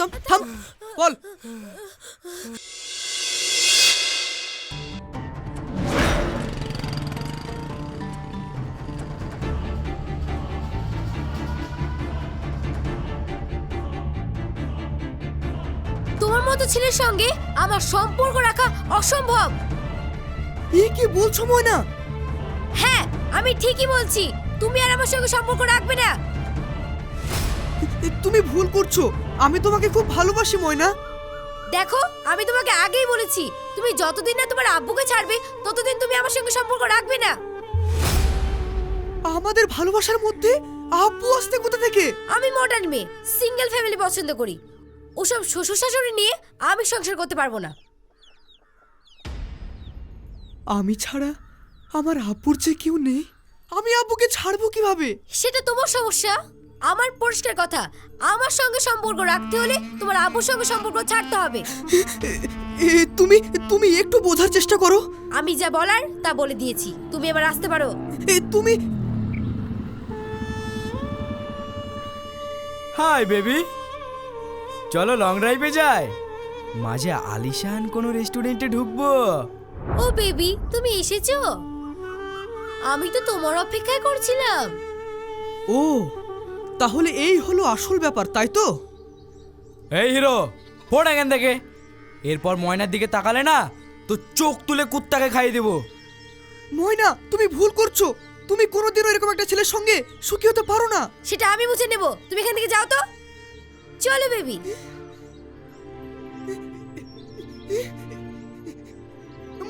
থাম থাম। বল। তোমার মতো ছেলের সঙ্গে আমার সম্পর্ক রাখা অসম্ভব। এ কি বলছো ময়না? হ্যাঁ আমি ঠিকই বলছি। তুমি আর আমার সঙ্গে সম্পর্ক রাখবে না। তুমি ভুল করছ। আমি তোমাকে খুব ভালোবাসি ময়না। দেখো আমি তোমাকে আগেই বলেছি তুমি যতদিন না তোমার আব্বুকে ছাড়বে ততদিন তুমি আমার সঙ্গে সম্পর্ক রাখবে না। আমাদের ভালোবাসার মধ্যে আব্বু আসতে কোথা থেকে? আমি মডার্ন মেয়ে সিঙ্গেল ফ্যামিলি পছন্দ করি। ওসব শ্বশুর শাশুড়ি নিয়ে আমি সংসার করতে পারব না। আমি ছাড়া আমার আব্বুর যে কেউ নেই আমি আব্বুকে ছাড়বো কীভাবে? সেটা তোমার সমস্যা। আমার পরিষ্কার কথা আমার সঙ্গে সম্পর্ক রাখতে হলে তোমার আব্বুর সঙ্গে সম্পর্ক ছাড়তে হবে। এ, তুমি তুমি একটু বোঝার চেষ্টা করো। আমি যা বলার তা বলে দিয়েছি। তুমি এবার আসতে পারো। এ, তুমি হাই বেবি। চলো লং ড্রাইভে যাই। মাঝে আলিশান কোনো রেস্টুরেন্টে ঢুকবো। ও বেবি তুমি এসেছ? আমি তো তোমার অপেক্ষায় করছিলাম। ও তাহলে এই হলো আসল ব্যাপার তাই তো? এই হিরো ফোন এখান থেকে। এরপর ময়নার দিকে তাকালে না তো চোখ তুলে কুত্তাকে খাইয়ে দেবো। ময়না তুমি ভুল করছ। তুমি কোনোদিনও এরকম একটা ছেলের সঙ্গে সুখী হতে পারো না। সেটা আমি বুঝে নেব। তুমি এখান থেকে যাও তো। চলো বেবি।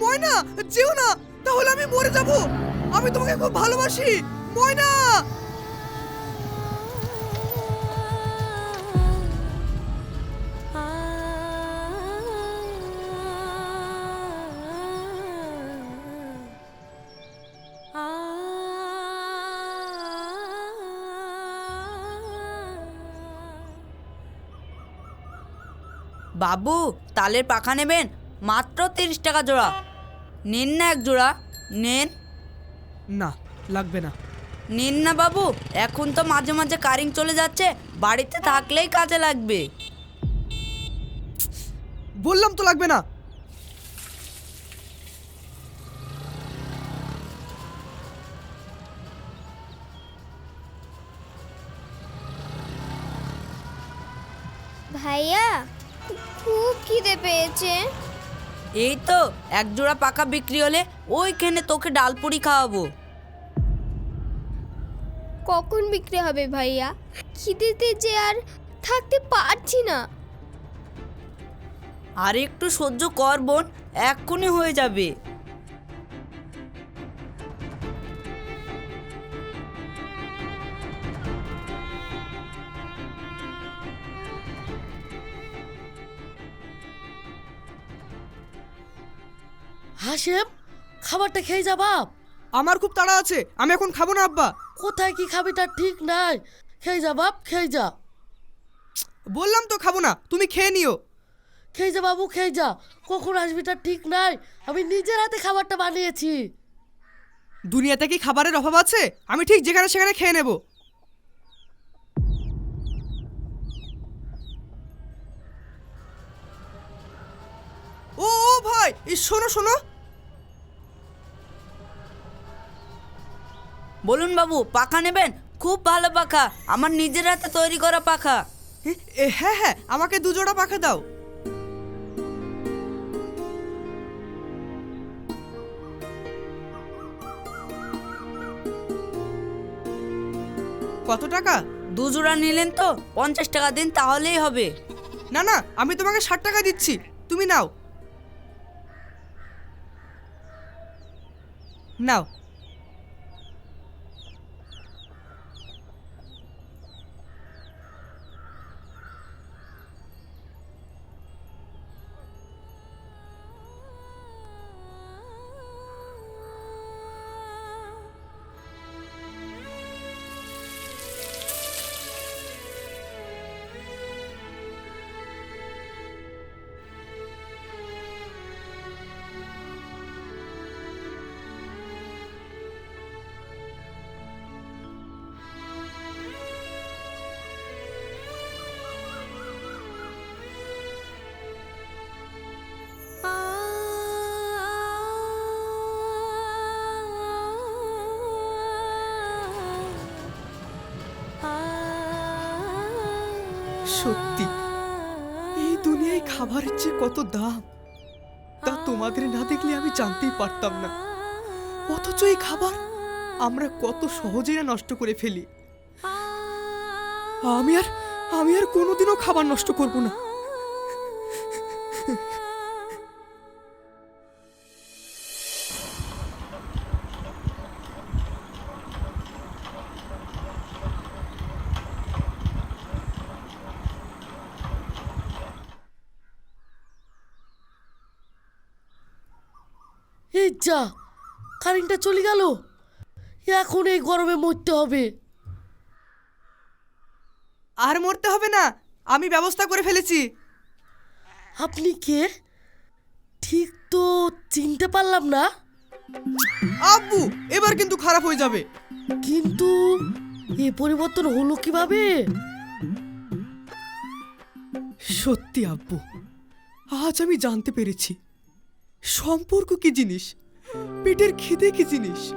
ময়না যেও না তাহলে আমি মরে যাব। আমি তোমাকে খুব ভালোবাসি। ময়না! বাবু তালের পাখা নেবেন? মাত্র তিরিশ টাকা জোড়া। নিন না এক জোড়া। নেন। না লাগবে না। নিন না বাবু এখন তো মাঝে মাঝে কারিং চলে যাচ্ছে বাড়িতে থাকলেই কাজে লাগবে। বললাম তো লাগবে না ভাইয়া খুব খিদে পেয়েছে? এই তো এক জোড়া পাকা বিক্রি হলে ওইখানে তোকে ডালপুরি খাওয়াবো। কখন বিক্রি হবে ভাইয়া? খিদেতে যে আর থাকতে পারছি না। আর একটু সহ্য কর বোন এক্ষুনি হয়ে যাবে। হাসেম খাবারটা খেয়ে যা বাপ। আমার খুব তাড়া আছে আমি এখন খাব না আব্বা। কোথায় কি খাবি তার ঠিক নাই। খেয়ে যা বাপ খেয়ে যা। বললাম তো খাব না তুমি খেয়ে নিও। খেয়ে যা বাবু খেয়ে যা। কখন আসবি তার ঠিক নাই? আমি নিজের হাতে খাবারটা বানিয়েছি। দুনিয়াতে কি খাবারের অভাব আছে? আমি ঠিক যেখানে সেখানে খেয়ে নেব। ও ও ভাই শোনো শোনো। বলুন বাবু পাখা নেবেন? খুব ভালো পাখা। আমার নিজের হাতে তৈরি করা পাখা। এ, হ্যাঁ হ্যাঁ আমাকে দুজোড়া পাখা দাও। কত টাকা? দু জোড়া নিলেন তো পঞ্চাশ টাকা দিন তাহলেই হবে। না না আমি তোমাকে ষাট টাকা দিচ্ছি তুমি নাও। নাও। সত্যি। এই দুনিয়ায় খাবারের চেয়ে কত দাম? তা তোমাদের না দেখলে আমি জানতেই পারতাম না। অথচ এই খাবার আমরা কত সহজেই না নষ্ট করে ফেলি। আমি আর আমি আর কোনোদিনও খাবার নষ্ট করব না। যা কারেন্টটা চলে গেল। এখন এই গরমে মরতে হবে। আর মরতে হবে না আমি ব্যবস্থা করে ফেলেছি। আপনি কে? ঠিক তো চিনতে পারলাম না। আব্বু এবার কিন্তু খারাপ হয়ে যাবে। কিন্তু এ পরিবর্তন হলো কীভাবে? সত্যি আব্বু আজ আমি জানতে পেরেছি। সম্পর্ক কি জিনিস? পেটের খিদে কি জিনিস?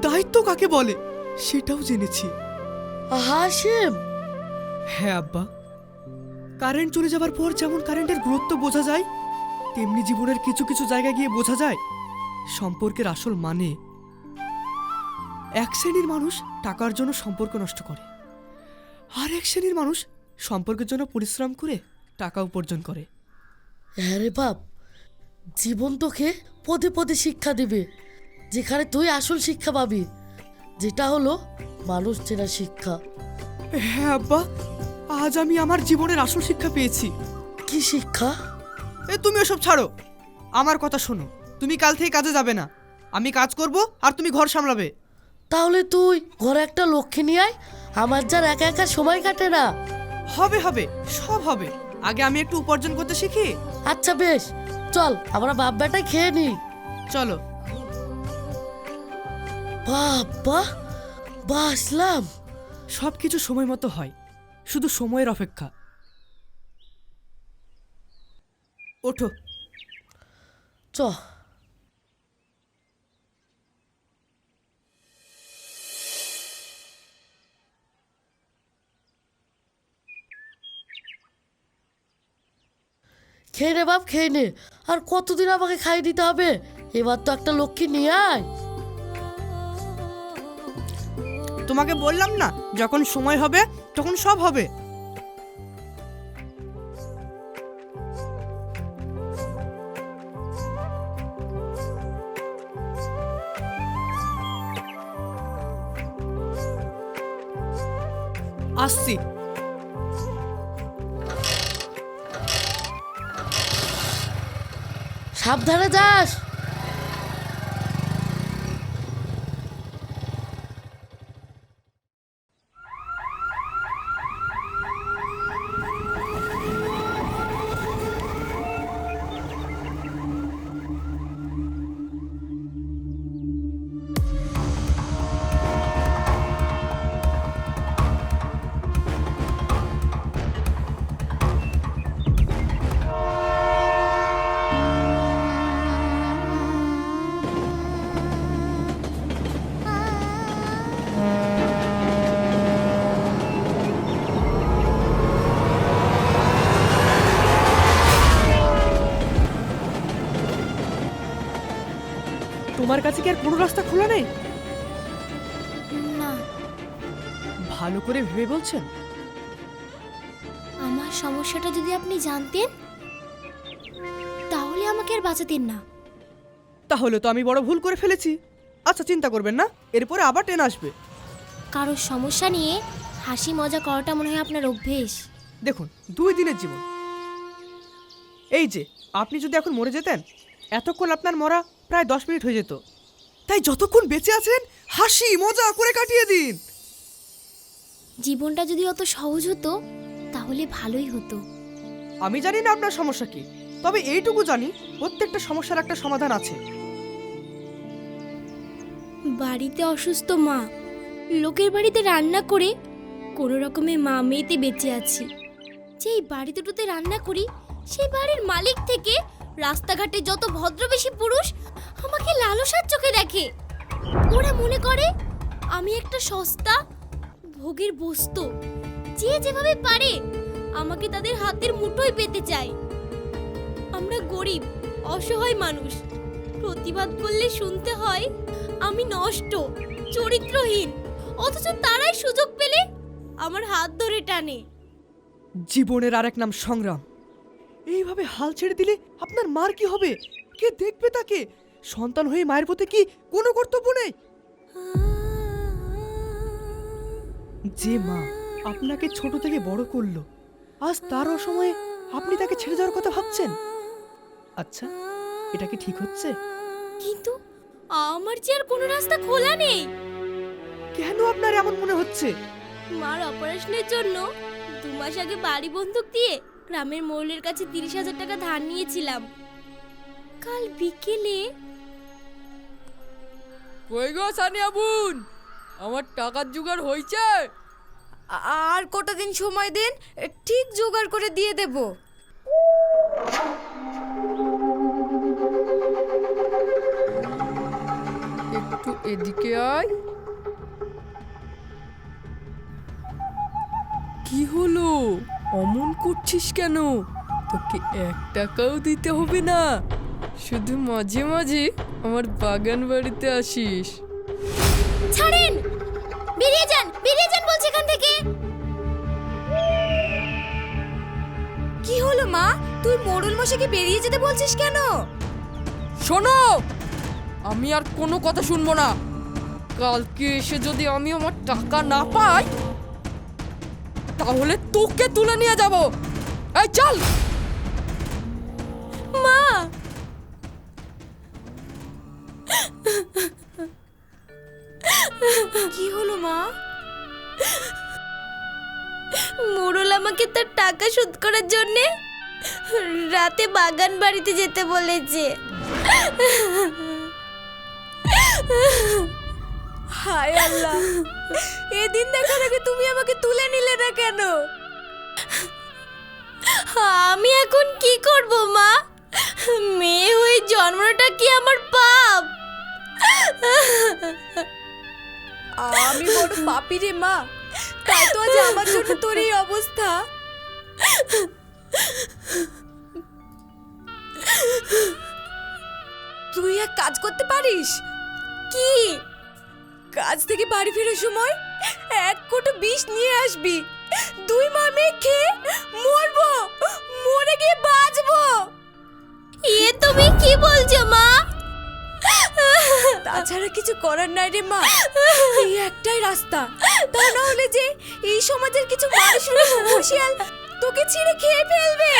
দায়িত্ব কাকে বলে? সেটাও জেনেছি। হাসেম হ্যাঁ আব্বা। কারেন্ট চলে যাবার পর যেমন কারেন্টের গুরুত্ব বোঝা যায় তেমনি জীবনের কিছু কিছু জায়গায় গিয়ে বোঝা যায় সম্পর্কের আসল মানে। এক শ্রেণির মানুষ টাকার জন্য সম্পর্ক নষ্ট করে। আর এক শ্রেণির মানুষ সম্পর্কের জন্য পরিশ্রম করে টাকা উপার্জন করে। হ্যাঁ রে বাপ জীবন তোকে পদে পদে শিক্ষা দেবে যেখানে তুই আসল শিক্ষা পাবি যেটা হলো মানুষ চেনা শিক্ষা। হ্যাঁ আব্বা আজ আমি আমার জীবনের আসল শিক্ষা পেয়েছি। কি শিক্ষা? এ তুমি ওসব ছাড়ো। আমার কথা শোনো তুমি কাল থেকে কাজে যাবে না। আমি কাজ করব আর তুমি ঘর সামলাবে। তাহলে তুই ঘরে একটা লক্ষ্মী নিয়ে আয় আমার যার একা একা সময় কাটে না। হবে হবে সব হবে। আগে আমি একটু উপার্জন করতে শিখি। আচ্ছা বেশ। চল আমরা বাপ বেটাই খেয়ে নি চলো। বাবা বাসলাম সব কিছু সময় মতো হয় শুধু সময়ের অপেক্ষা। ওঠো। চ খেয়ে নে বাপ, খেয়ে নে। আর কতদিন আমাকে খাই দিতে হবে? এবার তো একটা লক্ষ্মী নিয়ে আয়। তোমাকে বললাম না, যখন সময় হবে, তখন সব হবে। আসছি। সাবধানে যাস। তোমার কাছে কি আর কোনো রাস্তা খোলা নেই? না। ভালো করে ভেবে বলছেন? আমার সমস্যাটা যদি আপনি জানতেন তাহলে আমাকে আর বাঁচাতেন না। তাহলে তো আমি বড় ভুল করে ফেলেছি। আচ্ছা চিন্তা করবেন না এরপরে আবার ট্রেন আসবে। কারোর সমস্যা নিয়ে হাসি মজা করাটা মনে হয় আপনার অভ্যেস। দেখুন দুই দিনের জীবন। এই যে আপনি যদি এখন মরে যেতেন এতক্ষণ আপনার মরা প্রায় দশ মিনিট হয়ে যেত। তাই যতক্ষণ বেঁচে আছেন হাসি মজা করে কাটিয়ে দিন। জীবনটা যদি অত সহজ হতো তাহলে ভালোই হতো। আমি জানি না আপনার সমস্যা কি তবে এইটুকু জানি প্রত্যেকটা সমস্যার একটা সমাধান আছে। বাড়িতে অসুস্থ মা লোকের বাড়িতে রান্না করে কোনো রকমে মা মেয়েতে বেঁচে আছি। যেই বাড়ি দুটোতে রান্না করি সেই বাড়ির মালিক থেকে রাস্তাঘাটে যত ভদ্রবেশী পুরুষ আমাকে লালসার চোখে দেখে। ওরা মনে করে, আমি একটা সস্তা, ভোগের বস্তু। যে যেভাবে পারে, আমাকে তাদের হাতের মুঠোয় পেতে চায়। আমরা গরিব, অসহায় মানুষ। প্রতিবাদ করলে শুনতে হয়, আমি নষ্ট, চরিত্রহীন। অথচ তারাই সুযোগ পেলে আমার হাত ধরে টানে। জীবনের আরেক নাম সংগ্রাম। এইভাবে হাল ছেড়ে দিলে আপনার মার কি হবে? কে দেখবে তাকে? সন্তান হয়ে মায়ের প্রতি কি কোনো কর্তব্য নেই? যে মা আপনাকে ছোট থেকে বড় করল আজ তার অসময়ে আপনি তাকে ছেড়ে যাওয়ার কথা ভাবছেন? আচ্ছা এটা কি ঠিক হচ্ছে? কিন্তু আমার যে আর কোনো রাস্তা খোলা নেই। কেন আপনার এমন মনে হচ্ছে? মার অপারেশনের জন্য দু মাস আগে বাড়ি বন্দুক দিয়ে গ্রামের মৌলের কাছে তিরিশ হাজার টাকা ধার নিয়েছিলাম। কাল বিকেলে কই গো সানিয়া বোন? আমার টাকার জোগাড় হয়েছে আর কটা দিন সময় দিন ঠিক জোগাড় করে দিয়ে দেব। একটু এদিকে আয়। কি হলো? অমন করছিস কেন? তোকে এক টাকাও দিতে হবে না। শুধু মাঝে মাঝে আমার বাগান বাড়িতে আসিস। ছাড়েন! বেরিয়ে যান! বেরিয়ে যান বলছি এখান থেকে। কি হলো মা? তুই মোড়ল মশাইকে বেরিয়ে যেতে বলছিস কেন? শোনো! আমি আর কোনো কথা শুনব না। কালকে এসে যদি আমি আমার টাকা না পাই তাহলে তোকে তুলে নিয়ে যাব। এই চল! মা! টাকা শোধ করার জন্যে রাতে বাগান বাড়িতে যেতে বলেছে। হায় আল্লাহ। এদিন দেখার আগে তুমি আমাকে তুলে নিলে না কেন? আমি এখন কি করব মা? মেয়ে হয়ে জন্মটা কি আমার পাপ? আমি বড় পাপি রে মা। তাই তো আজ আমার জন্য তোর এই অবস্থা। তুই এক কাজ করতে পারিস? কি? কাজ থেকে বাড়ি ফেরার সময় এক কোটো বিষ নিয়ে আসবি। দুই মা মেয়ে খেয়ে মরবো মরে গিয়ে বাঁচবো। এ তুমি কি বলছো মা? তাছাড়া কিছু করার নাই রে মা। এই একটাই রাস্তা। তা না হলে যে এই সমাজের কিছু মানুষ রয়েছে তোকে ছিঁড়ে খেয়ে ফেলবে।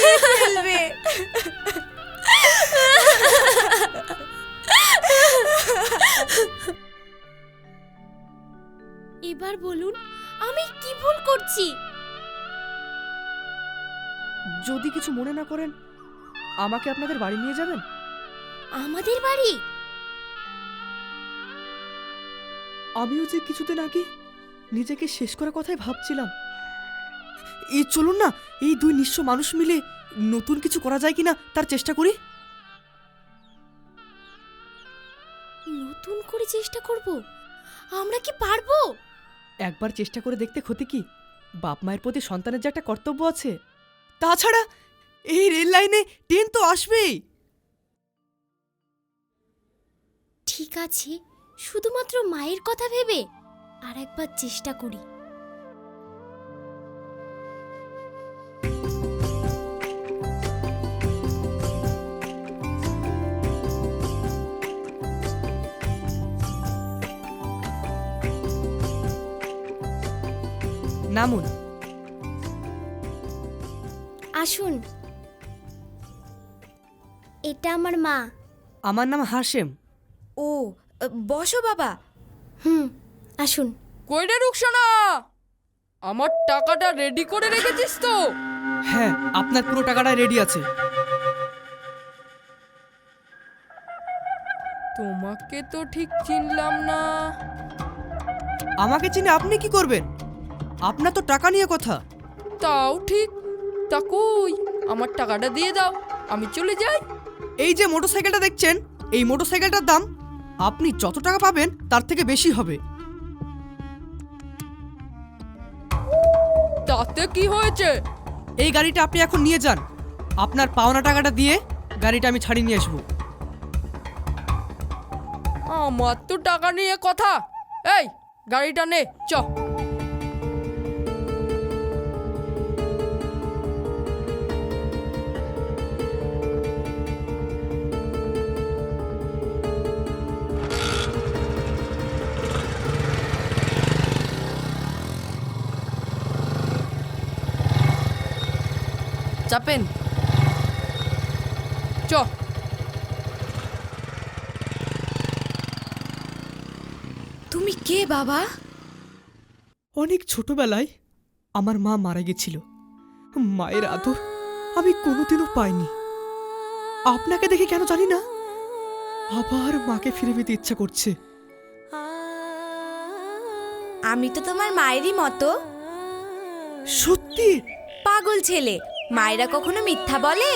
খেয়ে ফেলবে। এবার বলুন আমি কি ভুল করছি? যদি কিছু মনে না করেন আমাকে আপনাদের বাড়ি নিয়ে যাবেন? আমাদের বাড়ি? আমিও যে কিছুদিন আগে নিজেকে শেষ করার কথাই ভাবছিলাম। এই চলুন না এই দুই নিঃস্ব মানুষ মিলে নতুন কিছু করা যায় কিনা তার চেষ্টা করি। নতুন করে চেষ্টা করব? আমরা কি পারব? একবার চেষ্টা করে দেখতে ক্ষতি কি? বাপ মায়ের প্রতি সন্তানের যে একটা কর্তব্য আছে। তাছাড়া এই রেল লাইনে ট্রেন তো আসবেই। ঠিক আছে শুধুমাত্র মায়ের কথা ভেবে আর একবার চেষ্টা করি। নামুন। আসুন। এটা আমার মা। আমার নাম হাসেম ও বসো বাবা। হুম আসুন। কইরে রুকসানা আমার টাকাটা রেডি করে রেখেছিস তো? হ্যাঁ আপনার পুরো টাকাটা রেডি আছে। তোমাকে তো ঠিক চিনলাম না। আমাকে চিনে আপনি কি করবেন? আপনার তো টাকা নিয়ে কথা। তাও ঠিক। তা কই? আমার টাকাটা দিয়ে দাও আমি চলে যাই। এই যে মোটরসাইকেলটা দেখছেন এই মোটরসাইকেলটার দাম আপনি যত টাকা পাবেন তার থেকে বেশি হবে। তাতে কি হয়েছে? এই গাড়িটা আপনি এখন নিয়ে যান। আপনার পাওনা টাকাটা দিয়ে গাড়িটা আমি ছাড়িয়ে নিয়ে আসব। আমার তো টাকা নিয়ে কথা। এই গাড়িটা নে চ। চাপেন। চ। তুমি কে বাবা? অনেক ছোটবেলায় আমার মা মারা গেছিল। মায়ের আদর আমি কোনোদিনও পাইনি। আপনাকে দেখে কেন জানি না? আবার মাকে ফিরে পেতে ইচ্ছা করছে। আমি তো তোমার মায়েরই মতো। সত্যি? পাগল ছেলে মায়েরা কখনো মিথ্যা বলে?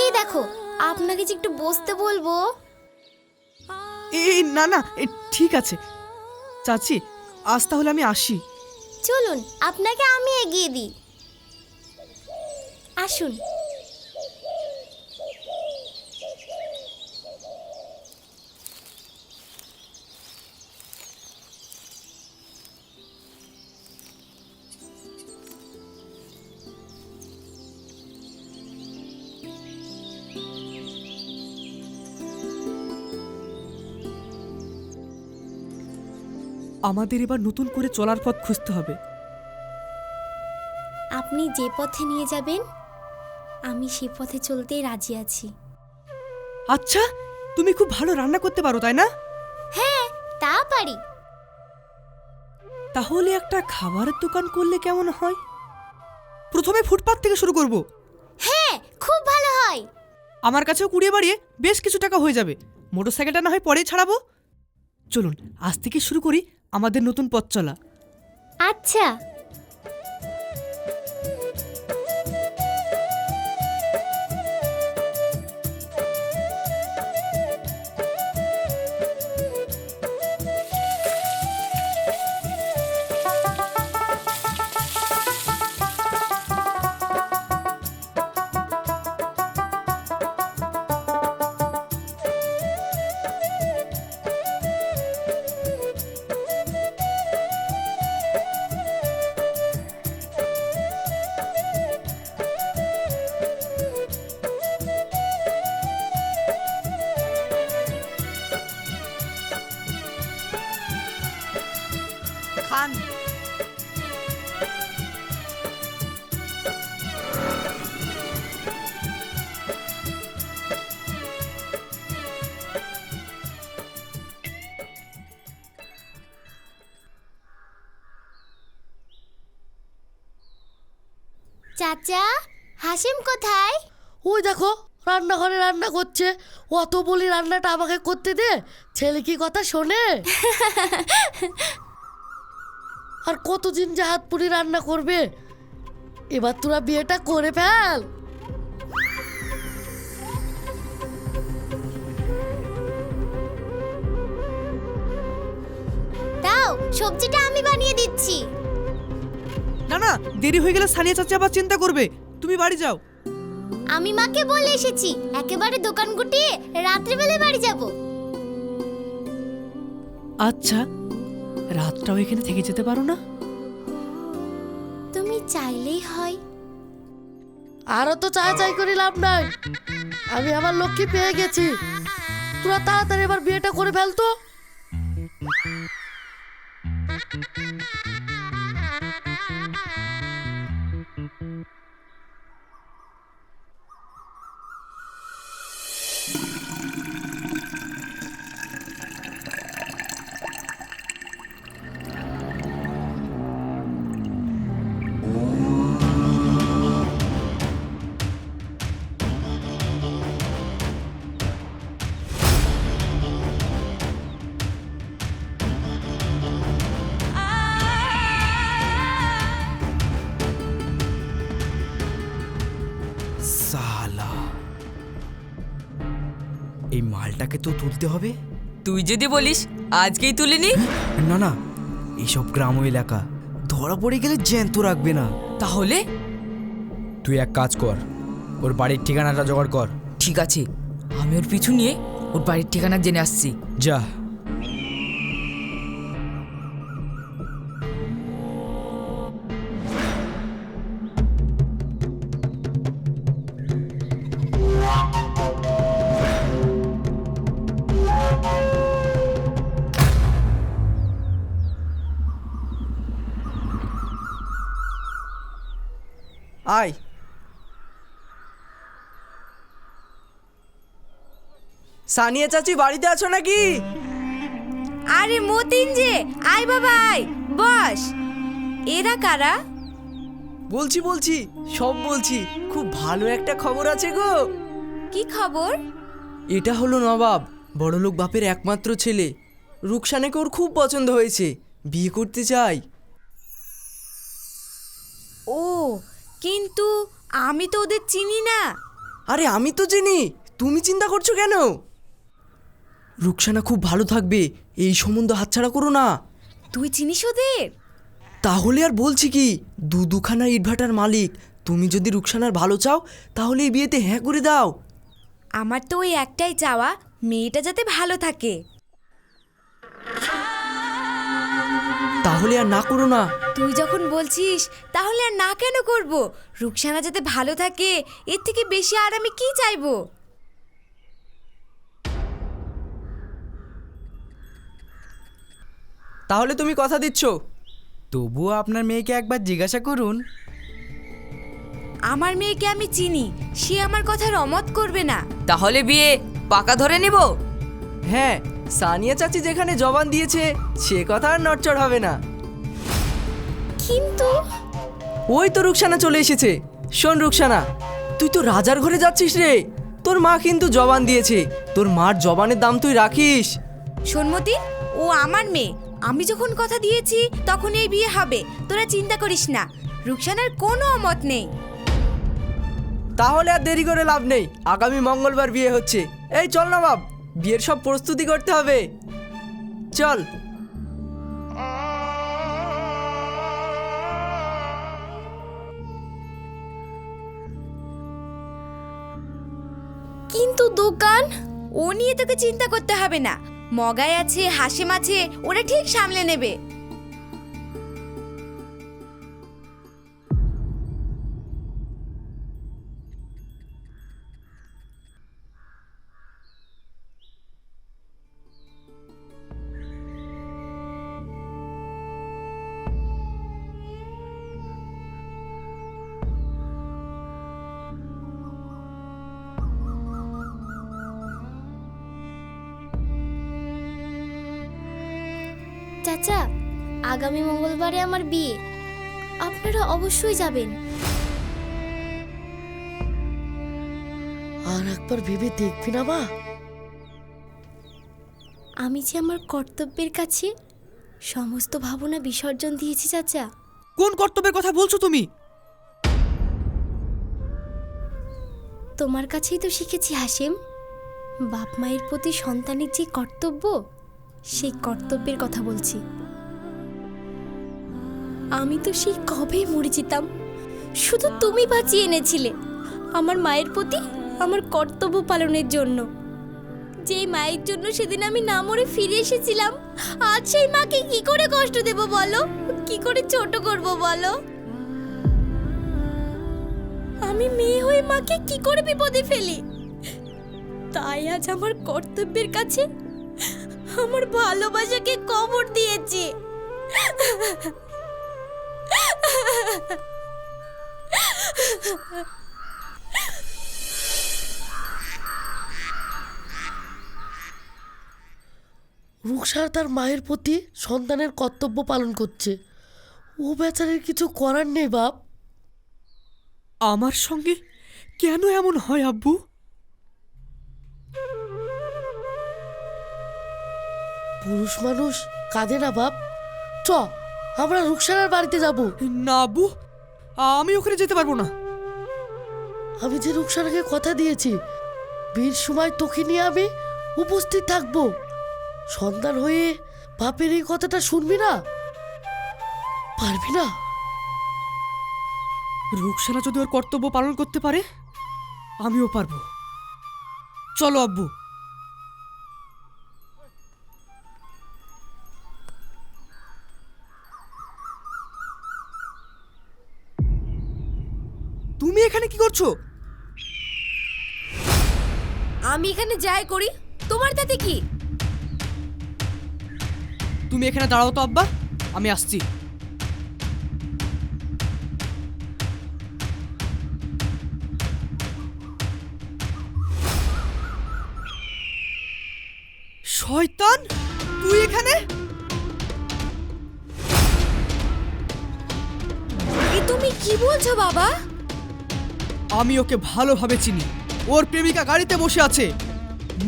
এই দেখো আপনাকে যে একটু বসতে বলব। এই না না এ, ঠিক আছে। চাচি আজ তাহলে আমি আসি। চলুন আপনাকে আমি এগিয়ে দিই। আসুন। আমাদের এবার নতুন করে চলার পথ খুঁজতে হবে। আপনি যে পথে নিয়ে যাবেন আমি সে পথে চলতেই রাজি আছি। আচ্ছা তুমি খুব ভালো রান্না করতে পারো তাই না? হ্যাঁ তা পারি। তাহলে একটা খাবারের দোকান করলে কেমন হয়? প্রথমে ফুটপাত থেকে শুরু করব। হ্যাঁ খুব ভালো হয়। আমার কাছেও কুড়িয়ে বাড়িয়ে বেশ কিছু টাকা হয়ে যাবে। মোটরসাইকেলটা না হয় পরেই ছাড়াবো। চলুন আজ থেকে শুরু করি আমাদের নতুন পথ চলা। আচ্ছা। চাচা হাসিম কোথায়? ওই দেখো রান্নাঘরে রান্না করছে। অত বলি রান্নাটা আমাকে করতে দে ছেলে কি কথা শোনে? আর কতদিন যে হাত পুরি রান্না করবে? এবার তোরা বিয়েটা করে ফেল। দাও সবজিটা আমি বানিয়ে দিচ্ছি। না না দেরি হয়ে গেলে সানিয়া চাচি আবার চিন্তা করবে। তুমি বাড়ি যাও। আমি মাকে বলে এসেছি একেবারে দোকান গুটিয়ে রাত্রিবেলায় বাড়ি যাব। আচ্ছা রাতটাও এখানে থেকে যেতে পারো না? তুমি চাইলেই হয়। আরও তো চা চাই করে লাভ নাই। আমি আমার লক্ষ্মী পেয়ে গেছি। তোরা তাড়াতাড়ি এবার বিয়েটা করে ফেল তুলতে হবে? তুই যদি বলিস আজকেই তুলে নি। না না এইসব গ্রাম এলাকা ধরা পড়ে গেলে জ্যান্ত রাখবে না। তাহলে? তুই এক কাজ কর ওর বাড়ির ঠিকানাটা জোগাড় কর। ঠিক আছে আমি ওর পিছু নিয়ে ওর বাড়ির ঠিকানা জেনে আসছি। যা। সানিয়া চাচি বাড়িতে আছো নাকি? আরে মতিন যে আয় বাবা আয় বস। এরা কারা? বলছি বলছি সব বলছি খুব ভালো একটা খবর আছে গো। কি খবর? এটা হলো নবাব বড়লোক বাপের একমাত্র ছেলে। রুকসানাকে ওর খুব পছন্দ হয়েছে বিয়ে করতে চাই। ও কিন্তু আমি তো ওদের চিনি না। আরে আমি তো চিনি তুমি চিন্তা করছ কেন? রুকসানা খুব ভালো থাকবে এই সম্বন্ধ হাতছাড়া করো না। তুই চিনিস ওদের? তাহলে আর বলছি কি দু দুখানা ইটভাটার মালিক তুমি যদি রুকসানার ভালো চাও তাহলে এই বিয়েতে হ্যাঁ করে দাও। আমার তো ওই একটাই চাওয়া মেয়েটা যাতে ভালো থাকে। তাহলে আর না করো না। তুই যখন বলছিস তাহলে আর না কেন করব? রুকসানা যাতে ভালো থাকে এর থেকে বেশি আর আমি কি চাইব? তাহলে তুমি কথা দিচ্ছ। তবুও আপনার মেয়েকে একবার জিজ্ঞাসা করুন। আমার মেয়েকে আমি চিনি সে আমার কথার অমত করবে না। তাহলে বিয়ে পাকা ধরে নেব? হ্যাঁ সানিয়া চাচি যেখানে জবান দিয়েছে সে কথা আর নড়চড় হবে না। কিন্তু ওই তো রুকসানা চলে এসেছে। শোন রুকসানা তুই তো রাজার ঘরে যাচ্ছিস রে। তোর মা কিন্তু জবান দিয়েছে। তোর মার জবানের দাম তুই রাখিস। সোনমতি ও আমার মেয়ে। আমি যখন কথা দিয়েছি তখন এই বিয়ে হবে। তোরা চিন্তা করিস না। রুকসানার কোনো অমত নেই। তাহলে আর দেরি করে লাভ নেই। আগামী মঙ্গলবার বিয়ে হচ্ছে। এই চল না বাপ বিয়ের সব প্রস্তুতি করতে হবে। চল। কিন্তু দোকান ও নিয়ে তোকে চিন্তা করতে হবে না। মগাই আছে হাসিম আছে ওরা ঠিক সামলে নেবে। আগামী মঙ্গলবারে আমার বিয়ে। আপনারা অবশ্যই যাবেন। আর একবার ভেবে দেখবি না মা। আমি যে আমার কর্তব্যের কাছে সমস্ত ভাবনা বিসর্জন দিয়েছি চাচা। কোন কর্তব্যের কথা বলছো তুমি? তোমার কাছেই তো শিখেছি হাসিম। বাপ মায়ের প্রতি সন্তানের যে কর্তব্য সেই কর্তব্যের কথা বলছি। আমি তো সেই কবেই মরে যেতাম। শুধু তুমি বাঁচিয়ে এনেছিলে আমার মায়ের প্রতি আমার কর্তব্য পালনের জন্য। যেই মায়ের জন্য সেদিন আমি না মরে ফিরে এসেছিলাম আজ সেই মাকে কি করে কষ্ট দেব বলো? কি করে ছোট করব বলো? আমি মেয়ে হয়ে মাকে কি করে বিপদে ফেলি? তাই আজ আমার কর্তব্যের কাছে আমার ভালোবাসাকে কবর দিয়েছি। রুকসার তার মায়ের প্রতি সন্তানের কর্তব্য পালন করছে। ও বেচারের কিছু করার নেই বাপ। আমার সঙ্গে কেন এমন হয় আব্বু? পুরুষ মানুষ কাঁদে না বাপ। চ। আমরা রুকসানার বাড়িতে যাব। না আব্বু আমি ওখানে যেতে পারব না। আমি যে রুকসানাকে কথা দিয়েছি বিয়ের সময় তোকে নিয়ে আমি উপস্থিত থাকব। সন্তান হয়ে বাপের এই কথাটা শুনবি না? পারবি না? রুকসানা যদি ওর কর্তব্য পালন করতে পারে আমিও পারব। চলো আব্বু। করছ? আমি এখানে যাই করি তোমার তাতে কি? তুমি এখানে দাঁড়াও তো আব্বা আমি আসছি। শয়তান তুই এখানে? তুমি কি বলছো বাবা? আমি ওকে ভালোভাবে চিনি। ওর প্রেমিকা গাড়িতে বসে আছে।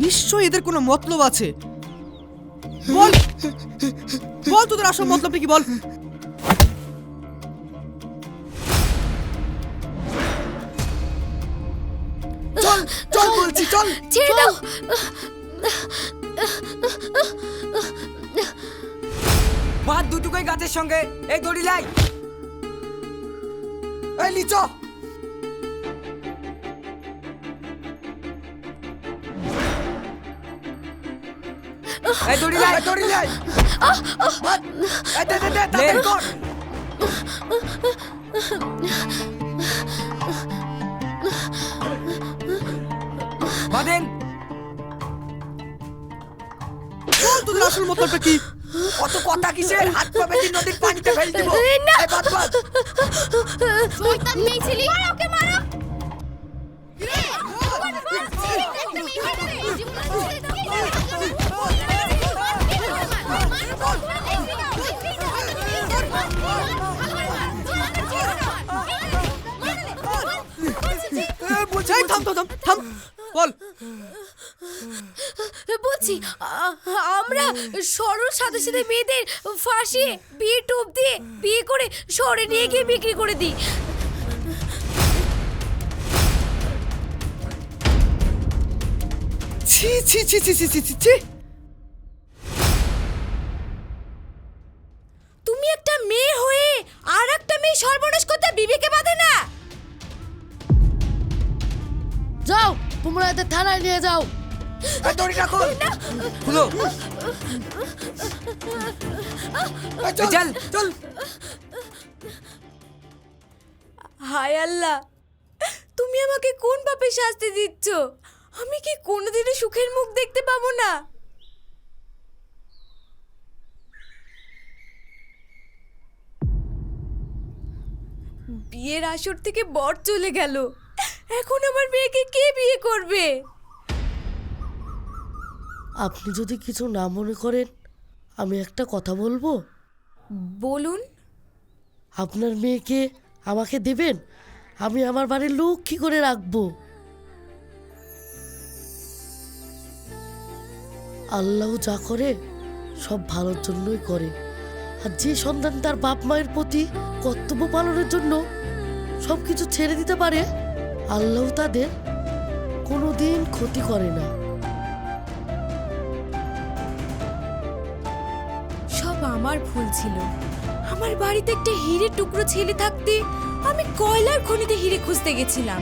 নিশ্চয়ই এদের কোনো মতলব আছে। বল। বল তোদের আসল মতলবটা কি বল। চল চল বলছি চল। ছেড়ে দাও। বাদ দুটুকুই গাছের সঙ্গে। এই দড়ি লাই। এই লিচ এই দড়ি লাই দড়ি লাই। বাদেন বল তোদের আসল মতলবটা কি? অত কথা কিসের? হাত পা বেঁধে নদীর পানিতে ফেল দিব। এই বাদ বাদ। শয়তান মেয়ে ছেলে মারো ওকে বলছি এই থাম থাম থাম বল। বলছি আমরা সরল সাথে মেয়েদের ফাঁসি বিয়ে দিয়ে বিয়ে করে শহরে নিয়ে গিয়ে বিক্রি করে দিই। ছি ছি ছি ছি ছি ছি ছি। তুমি একটা মেয়ে হয়ে আর একটা মেয়ে সর্বনাশ করতে বিবেকে বাঁধে না? তোমরা এদের থানায় নিয়ে যাও। এই দড়িটা খুলো। চল। চল। হায় আল্লাহ তুমি আমাকে কোন পাপে শাস্তি দিচ্ছ? আমি কি কোনোদিনও সুখের মুখ দেখতে পাবো না? বিয়ের আসর থেকে বর চলে গেল। এখন আমার মেয়েকে কে বিয়ে করবে? আপনি যদি কিছু না মনে করেন আমি একটা কথা বলব? বলুন। আপনার মেয়েকে আমাকে দেবেন? আমি আমার বাড়ির লক্ষ্মী করে রাখব। আল্লাহ যা করে সব ভালোর জন্যই করে। আর যে সন্তান তার বাপ মায়ের প্রতি কর্তব্য পালনের জন্য সব কিছু ছেড়ে দিতে পারে আল্লাহ তাদের কোনোদিন ক্ষতি করে না। সব আমার ভুল ছিল। আমার বাড়িতে একটা হিরে টুকরো ছেলে থাকতে আমি কয়লার খনিতে হিরে খুঁজতে গেছিলাম।